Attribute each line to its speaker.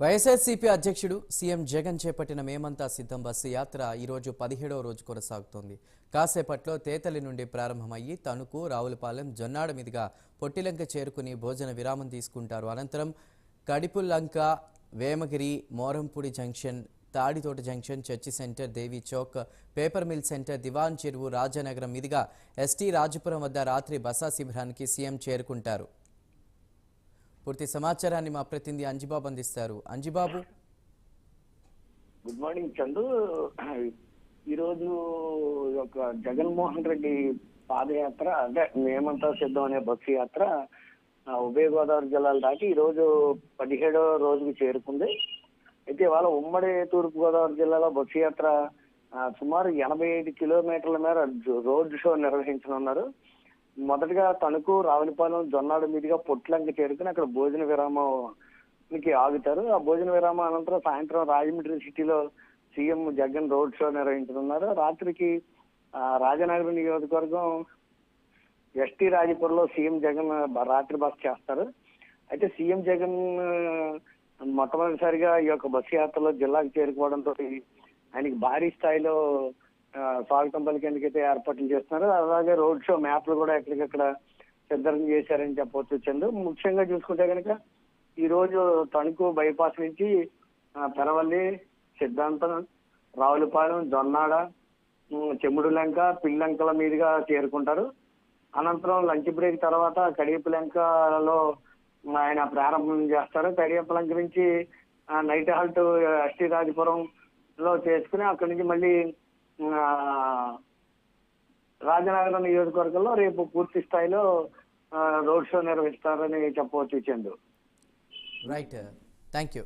Speaker 1: వైఎస్ఆర్సీపీ అధ్యక్షుడు సీఎం జగన్ చేపట్టిన మేమంతా సిద్ధం బస్సు యాత్ర ఈరోజు పదిహేడవ రోజు కొనసాగుతోంది. కాసేపట్లో తేతలి నుండి ప్రారంభమయ్యి తణుకు రావులపాలెం జొన్నాడ మీదుగా పొట్టిలంక చేరుకుని భోజన విరామం తీసుకుంటారు. అనంతరం Kadipullanka Vemagiri Morampudi junction Tadithota junction church centre Devi Chowk paper mill centre Diwan Cheruvu Rajanagaram మీదుగా ఎస్టీ రాజపురం వద్ద రాత్రి బసా శిబిరానికి సీఎం చేరుకుంటారు. పూర్తి సమాచారాన్ని మా ప్రతినిధి అంజిబాబు అందిస్తారు. అంజిబాబు?
Speaker 2: Good morning Chandu. ఈరోజు ఒక జగన్మోహన్ రెడ్డి పాదయాత్ర అంటే మేమంతా సిద్ధం అనే బస్సు యాత్ర ఉభయ గోదావరి జిల్లాలు దాటి ఈ రోజు పదిహేడో రోజుకి చేరుకుంది. అయితే ఇవాళ ఉమ్మడి తూర్పు గోదావరి జిల్లాలో బస్సు యాత్ర సుమారు ఎనభై ఐదు కిలోమీటర్ల మేర రోడ్ షో నిర్వహించనున్నారు. మొదటగా తణుకు రావులపాలెం జొన్నాడు మీదుగా పొట్లంకి చేరుకుని అక్కడ భోజన విరామానికి ఆగుతారు. ఆ భోజన విరామ అనంతరం సాయంత్రం రాజమండ్రి సిటీలో సీఎం జగన్ రోడ్ షో నిర్వహించనున్నారు. రాత్రికి రాజనగరం నియోజకవర్గం ఎస్టీ రాజపురంలో సీఎం జగన్ రాత్రి బస్ చేస్తారు. అయితే సీఎం జగన్ మొట్టమొదటిసారిగా ఈ యొక్క బస్సు యాత్రలో జిల్లాకు చేరుకోవడంతో ఆయనకి భారీ స్థాయిలో స్వాగతం పలికేందుకైతే ఏర్పాట్లు చేస్తున్నారు అలాగే రోడ్ షో మ్యాప్లు కూడా ఎక్కడికక్కడ సిద్ధం చేశారని చెప్పవచ్చు చందు. ముఖ్యంగా చూసుకుంటే కనుక ఈ రోజు తణుకు బైపాస్ నుంచి పెరవల్లి సిద్ధాంతం రావులపాలెం జొన్నాడ ఉమ్, చెముడులంక పిల్లంకల మీదుగా చేరుకుంటారు. అనంతరం లంచ్ బ్రేక్ తర్వాత కడియపులంకలో ఆయన ప్రారంభం చేస్తారు. కడియపులంక నుంచి నైట్ హాల్ట్ ఎస్టీ లో చేసుకుని అక్కడి నుంచి మళ్ళీ రాజనగరం నియోజకవర్గంలో రేపు పూర్తి స్థాయిలో రోడ్ షో నిర్వహిస్తారని చెప్పవచ్చు చందు.
Speaker 1: రైట్. Thank you